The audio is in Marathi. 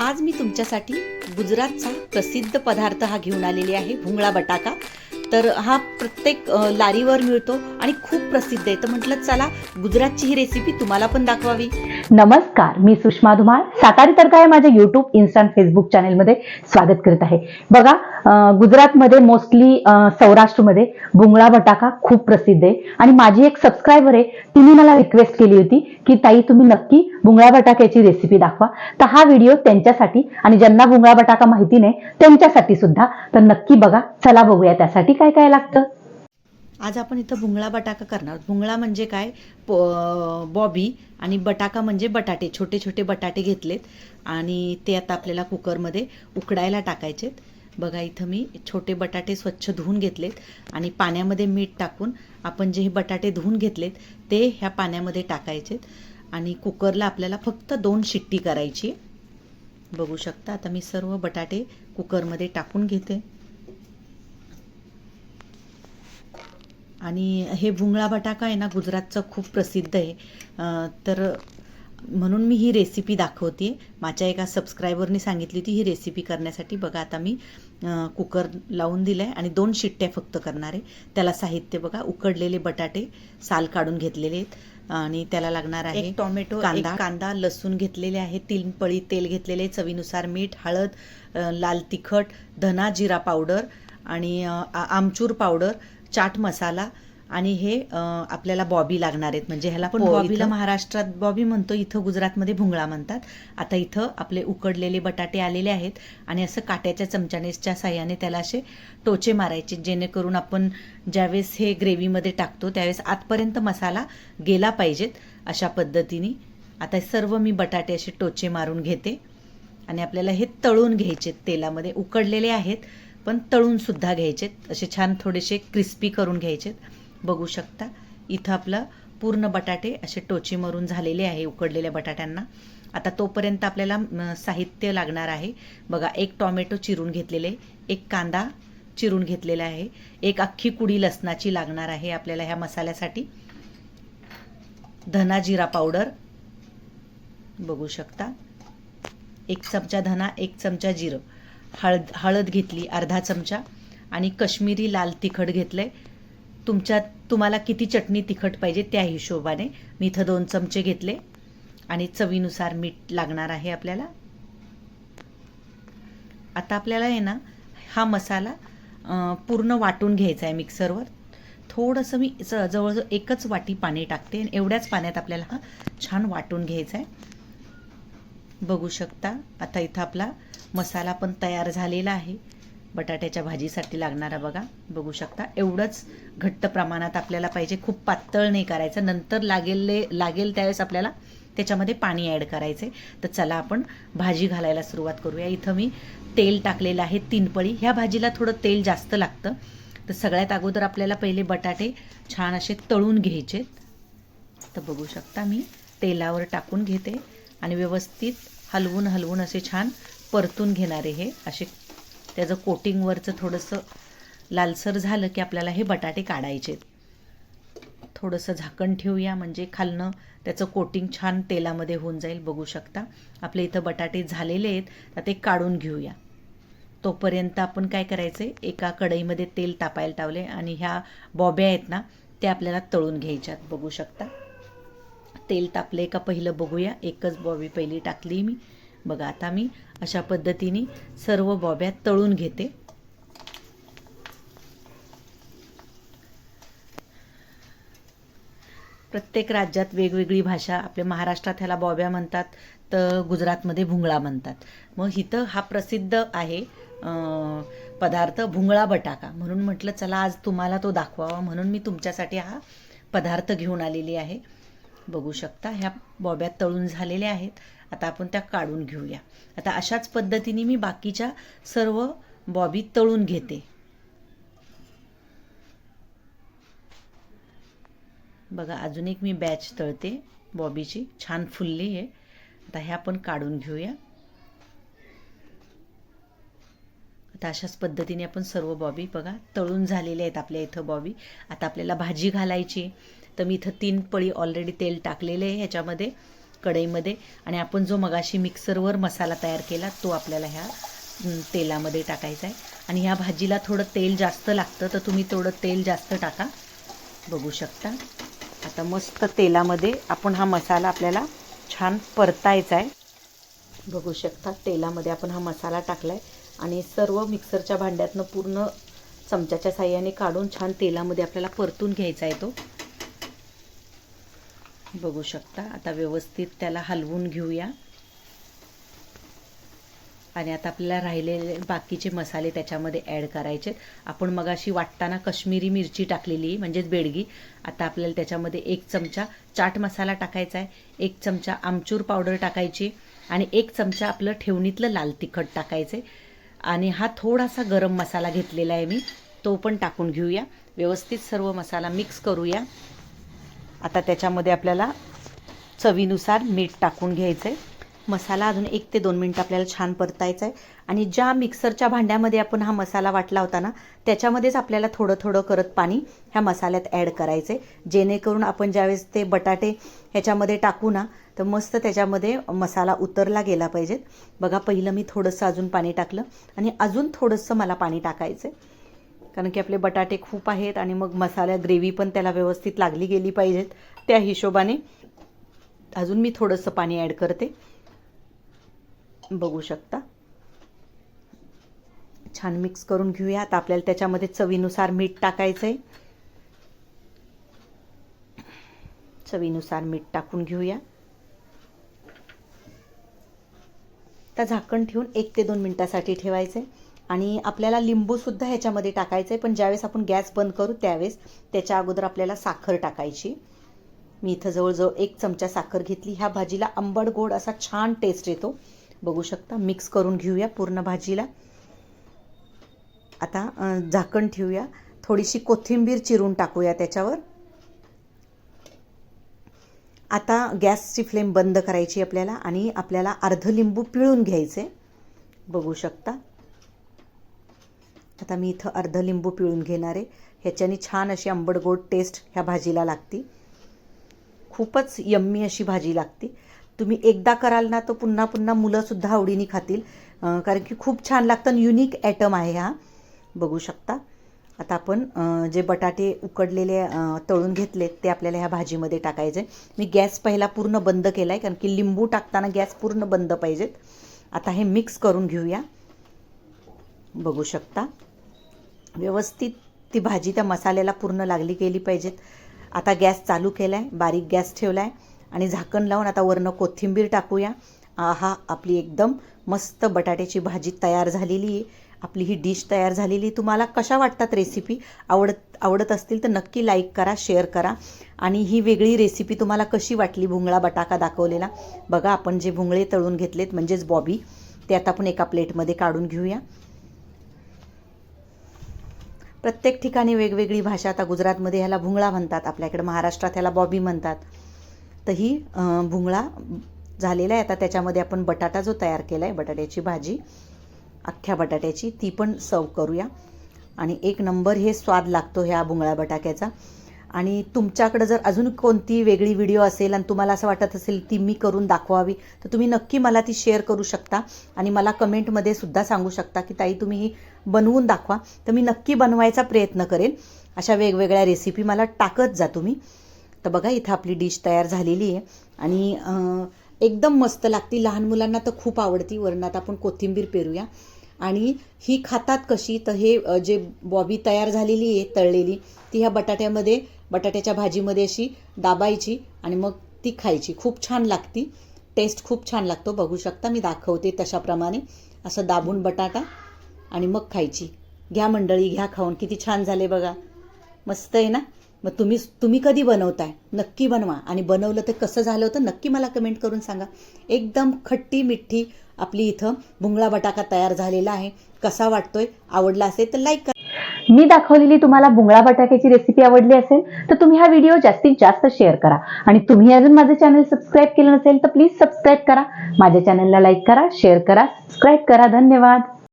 आज मी तुमच्यासाठी गुजरातचा प्रसिद्ध पदार्थ हा घेऊन आलेले आहे भुंगळा बटाका. तर हा प्रत्येक लारीवर मिळतो आणि खूप प्रसिद्ध आहे. तर म्हटलं चला गुजरातची ही रेसिपी तुम्हाला पण दाखवावी. नमस्कार मी सुषमा धुमाळ. सातारी तरका या माझ्या युट्यूब इन्स्टा फेसबुक चॅनेलमध्ये स्वागत करत आहे. बघा गुजरातमध्ये मोस्टली सौराष्ट्रमध्ये बुंगळा बटाका खूप प्रसिद्ध आहे. आणि माझी एक सबस्क्रायबर आहे तिने मला रिक्वेस्ट केली होती की ताई तुम्ही नक्की बुंगळा बटाक्याची रेसिपी दाखवा. तर हा व्हिडिओ त्यांच्यासाठी आणि ज्यांना बुंगळा बटाका माहिती नाही त्यांच्यासाठी सुद्धा. तर नक्की बघा चला बघूया त्यासाठी काय काय लागतं. आज आपण इथं भुंगळा बटाका करणार आहोत. भुंगळा म्हणजे काय? प- बॉबी आणि बटाका म्हणजे बटाटे छोटे छोटे बटाटे घेतलेत. आणि ते आता आपल्याला कुकरमध्ये उकडायला टाकायचेत. बघा इथं मी छोटे बटाटे स्वच्छ धुवून घेतलेत. आणि पाण्यामध्ये मीठ टाकून आपण जे हे बटाटे धुवून घेतलेत ते ह्या पाण्यामध्ये टाकायचेत. आणि कुकरला आपल्याला फक्त दोन शिट्टी करायची बघू शकता आता मी सर्व बटाटे कुकरमध्ये टाकून घेते. आणि हे भुंगळा बटाका आहे ना गुजरातचं खूप प्रसिद्ध आहे. तर म्हणून मी ही रेसिपी दाखवते. माझ्या एका सबस्क्रायबरनी सांगितली होती ही रेसिपी करण्यासाठी बघा आता मी कुकर लावून दिलं आहे आणि दोन शिट्ट्या फक्त करणार आहे. त्याला साहित्य बघा उकडलेले बटाटे साल काढून घेतलेले आहेत. आणि त्याला लागणार आहे एक टोमॅटो कांदा. कांदा लसूण घेतलेले आहे तीन पळी तेल घेतलेले चवीनुसार मीठ हळद लाल तिखट धना जिरा पावडर आणि आमचूर पावडर. चाट मसाला आणि हे आपल्याला बॉबी लागणार आहेत. म्हणजे ह्याला पण हो, बॉबीला महाराष्ट्रात बॉबी म्हणतो इथं गुजरातमध्ये भुंगळा म्हणतात. आता इथं आपले उकडलेले बटाटे आलेले आहेत आणि असं काट्याच्या चमच्यानेच्या साह्याने त्याला असे टोचे मारायचे जेणेकरून आपण ज्यावेळेस हे ग्रेव्हीमध्ये टाकतो त्यावेळेस आतपर्यंत मसाला गेला पाहिजेत अशा पद्धतीने. आता सर्व मी बटाटे असे टोचे मारून घेते आणि आपल्याला हे तळून घ्यायचे तेलामध्ये. उकडलेले आहेत पण तळूनसुद्धा घ्यायचे घ्यायचेत. असे छान थोडेसे क्रिस्पी करून घ्यायचेत. बघू शकता. इथं आपलं पूर्ण बटाटे असे टोची मरून झालेले आहे उकडलेल्या बटाट्यांना. आता तोपर्यंत आपल्याला साहित्य लागणार आहे. बघा एक टॉमॅटो चिरून घेतलेले एक कांदा चिरून घेतलेला आहे. एक अख्खी कुडी लसणाची लागणार आहे आपल्याला ह्या मसाल्यासाठी. धना जिरा पावडर. बघू शकता. एक चमचा धना एक चमचा जिरं. हळद हळद घेतली अर्धा चमचा. आणि कश्मीरी लाल तिखट घेतलं आहे तुमच्या तुम्हाला किती चटणी तिखट पाहिजे त्या हिशोबाने. मी इथं दोन चमचे घेतले. आणि चवीनुसार मीठ लागणार आहे आपल्याला. आता आपल्याला आहे ना हा मसाला पूर्ण वाटून घ्यायचा आहे मिक्सरवर. थोडंसं मी ज- जवळजवळ एकच वाटी पाणी टाकते. आणि एवढ्याच पाण्यात आपल्याला हा छान वाटून घ्यायचा आहे. बघू शकता. आता इथं आपला मसाला पण तयार झालेला आहे. बटाट्याच्या भाजीसाठी लागणारा बघा. बघू शकता. एवढंच घट्ट प्रमाणात आपल्याला पाहिजे. खूप पातळ नाही करायचं. नंतर लागेल लागेल त्यावेळेस आपल्याला त्याच्यामध्ये पाणी ॲड करायचे तर चला आपण भाजी घालायला सुरुवात करूया. इथं मी तेल टाकलेलं आहे तीन पळी. ह्या भाजीला थोडं तेल जास्त लागतं. तर सगळ्यात अगोदर आपल्याला पहिले बटाटे छान असे तळून घ्यायचे तर बघू शकता मी तेलावर टाकून घेते. आणि व्यवस्थित हलवून हलवून असे छान परतून घेणारे हे. असे त्याचं कोटिंगवरचं थोडंसं लालसर झालं की आपल्याला हे बटाटे काढायचे थोडंसं झाकण ठेवूया म्हणजे खालनं त्याचं कोटिंग छान तेलामध्ये होऊन जाईल बघू शकता. आपले इथं बटाटे झालेले आहेत तर ते काढून घेऊया. तोपर्यंत आपण काय करायचं आहे एका कढईमध्ये तेल तापायला टावले आणि ह्या बॉब्या आहेत ना त्या आपल्याला तळून घ्यायच्यात बघू शकता. तेल तापले का पहिलं बघूया. एकच बॉबी पहिली टाकली मी. बघा आता मी अशा पद्धतीने सर्व बॉब्या तळून घेते. प्रत्येक राज्यात वेगवेगळी भाषा आपल्या महाराष्ट्रात ह्याला बॉब्या म्हणतात तर गुजरातमध्ये भुंगळा म्हणतात. मग इथं हा प्रसिद्ध आहे पदार्थ भुंगळा बटाका. म्हणून म्हटलं चला आज तुम्हाला तो दाखवावा. म्हणून मी तुमच्यासाठी हा पदार्थ घेऊन आलेली आहे. बघू शकता ह्या बॉब्यात तळून झालेल्या आहेत. आता आपण त्या काढून घेऊया. आता अशाच पद्धतीने मी बाकीच्या सर्व बॉबी तळून घेते. बघा अजून एक मी बॅच तळते. बॉबीची छान फुलली आहे. आता ह्या आपण काढून घेऊया. आता अशाच पद्धतीने आपण सर्व बॉबी बघा तळून झालेले आहेत आपल्या इथं बॉबी. आता आपल्याला भाजी घालायची तर मी इथं तीन पळी ऑलरेडी तेल टाकलेले आहे ह्याच्यामध्ये. कढईमध्ये आणि आपण जो मगाशी मिक्सरवर मसाला तयार केला तो आपल्याला ह्या तेलामध्ये टाकायचा आहे. आणि ह्या भाजीला थोडं तेल जास्त लागतं तर तुम्ही थोडं तेल जास्त टाका. बघू शकता. आता मस्त तेलामध्ये आपण हा मसाला आपल्याला छान परतायचा आहे. बघू शकता तेलामध्ये आपण हा मसाला टाकला आहे आणि सर्व मिक्सरच्या भांड्यातनं पूर्ण चमच्याच्या साह्याने काढून छान तेलामध्ये आपल्याला परतून घ्यायचा आहे तो. बघू शकता. आता व्यवस्थित त्याला हलवून घेऊया. आणि आता आपल्याला राहिलेले बाकीचे मसाले त्याच्यामध्ये ॲड करायचे. आपण मगाशी वाटताना कश्मीरी मिरची टाकलेली म्हणजेच बेडगी. आता आपल्याला त्याच्यामध्ये एक चमचा चाट मसाला टाकायचा आहे. एक चमचा आमचूर पावडर टाकायची. आणि एक चमचा आपलं ठेवणीतलं लाल तिखट टाकायचं. आहे आणि हा थोडासा गरम मसाला घेतलेला आहे मी. तो पण टाकून घेऊया. व्यवस्थित सर्व मसाला मिक्स करूया. आता त्याच्यामध्ये आपल्याला चवीनुसार मीठ टाकून घ्यायचं आहे मसाला अजून एक ते दोन मिनटं आपल्याला छान परतायचा आहे आणि ज्या मिक्सरच्या भांड्यामध्ये आपण हा मसाला वाटला होता ना त्याच्यामध्येच आपल्याला थोडं थोडं करत पाणी ह्या मसाल्यात ॲड करायचं आहे जेणेकरून आपण ज्यावेळेस ते बटाटे ह्याच्यामध्ये टाकू ना तर मस्त त्याच्यामध्ये मसाला उतरला गेला पाहिजेत. बघा पहिलं मी थोडंसं अजून पाणी टाकलं. आणि अजून थोडंसं मला पाणी टाकायचं आहे कारण की आपले बटाटे खूप आहेत आणि मग मसाल्या ग्रेव्ही पण त्याला व्यवस्थित लागली गेली पाहिजेत. त्या हिशोबाने अजून मी थोडंसं पाणी ॲड करते. बघू शकता. छान मिक्स करून घेऊया आता आपल्याला त्याच्यामध्ये चवीनुसार मीठ टाकायचं आहे चवीनुसार मीठ टाकून घेऊया. आता झाकण ठेवून एक ते दोन मिनटासाठी ठेवायचं आहे आणि आपल्याला लिंबूसुद्धा ह्याच्यामध्ये टाकायचं आहे पण ज्यावेळेस आपण गॅस बंद करू त्यावेळेस त्याच्या अगोदर आपल्याला साखर टाकायची. मी इथं जवळजवळ एक चमचा साखर घेतली. ह्या भाजीला आंबट गोड असा छान टेस्ट येतो. बघू शकता मिक्स करून घेऊया पूर्ण भाजीला. आता झाकण ठेवूया. थोडीशी कोथिंबीर चिरून टाकूया त्याच्यावर. आता गॅसची फ्लेम बंद करायची आपल्याला आणि आपल्याला अर्ध लिंबू पिळून घ्यायचे. बघू शकता. आता मी इथं अर्ध लिंबू पिळून घेणार आहे. ह्याच्याने छान अशी आंबट गोड टेस्ट ह्या भाजीला लागती. खूपच यम्मी अशी भाजी लागती. तुम्ही एकदा कराल ना तर पुन्हा पुन्हा मुलंसुद्धा आवडीने खातील. कारण की खूप छान लागतं युनिक ॲटम आहे हा. बघू शकता. आता आपण जे बटाटे उकडलेले तळून घेतलेत ते आपल्याला ह्या भाजीमध्ये टाकायचे. मी गॅस पहिला पूर्ण बंद केला आहे कारण की लिंबू टाकताना गॅस पूर्ण बंद पाहिजेत. आता हे मिक्स करून घेऊया. बघू शकता. व्यवस्थित ती भाजी त्या मसाल्याला पूर्ण लागली गेली पाहिजेत. आता गॅस चालू केला आहे बारीक गॅस ठेवला आहे आणि झाकण लावून आता वरनं कोथिंबीर टाकूया. आहा आपली एकदम मस्त बटाट्याची भाजी तयार झालेली आहे. आपली ही डिश तयार झालेली आहे. तुम्हाला कशा वाटतात रेसिपी? आवडत आवडत असतील तर नक्की लाईक करा शेअर करा. आणि ही वेगळी रेसिपी तुम्हाला कशी वाटली भुंगळा बटाका दाखवलेला? बघा आपण जे भुंगळे तळून घेतलेत म्हणजेच बॉबी ते आता आपण एका प्लेटमध्ये काढून घेऊया. प्रत्येक ठिकाणी वेगवेगळी भाषा आता गुजरातमध्ये ह्याला भुंगळा म्हणतात आपल्याकडे महाराष्ट्रात ह्याला बॉबी म्हणतात. तर ही भुंगळा झालेला आहे. आता त्याच्यामध्ये आपण बटाटा जो तयार केला आहे बटाट्याची भाजी अख्ख्या बटाट्याची ती पण सर्व करूया. आणि एक नंबर हे स्वाद लागतो ह्या भुंगळा बटाक्याचा. आणि तुमच्याकडं जर अजून कोणती वेगळी व्हिडिओ असेल आणि तुम्हाला असं वाटत असेल ती मी करून दाखवावी तर तुम्ही नक्की मला ती शेअर करू शकता. आणि मला कमेंटमध्ये सुद्धा सांगू शकता की ताई तुम्ही ही बनवून दाखवा. तर मी नक्की बनवायचा प्रयत्न करेन अशा वेगवेगळ्या रेसिपी मला टाकत जा तुम्ही. तर बघा इथं आपली डिश तयार झालेली आहे. आणि एकदम मस्त लागती. लहान मुलांना तर खूप आवडती. वरणात आपण कोथिंबीर पेरूया. आणि ही खातात कशी? तर हे जे बॉबी तयार झालेली आहे तळलेली ती ह्या बटाट्यामध्ये बटाट्याच्या भाजीमध्ये अशी दाबायची आणि मग ती खायची. खूप छान लागती. टेस्ट खूप छान लागतो. बघू शकता मी दाखवते तशाप्रमाणे. असं दाबून बटाटा आणि मग खायची. घ्या मंडळी घ्या खाऊन. किती छान झाले बघा. मस्त आहे ना? मग तुम्ही तुम्ही कधी बनवताय? नक्की बनवा. आणि बनवलं तर कसं झालं होतं नक्की मला कमेंट करून सांगा. एकदम खट्टी मिठी आपली इथं भुंगळा बटाका तयार झालेला आहे. कसा वाटतोय? आवडला असेल तर लाईक करा. मी दाखवलेली तुम्हाला बुंगळा बटाट्याची रेसिपी आवडली असेल तर तुम्ही हा व्हिडिओ जास्तीत जास्त शेअर करा. आणि तुम्ही अजून माझे चॅनल सबस्क्राईब केलं नसेल तर प्लीज सबस्क्राईब करा. माझ्या चॅनलला लाईक करा शेअर करा सबस्क्राईब करा. धन्यवाद.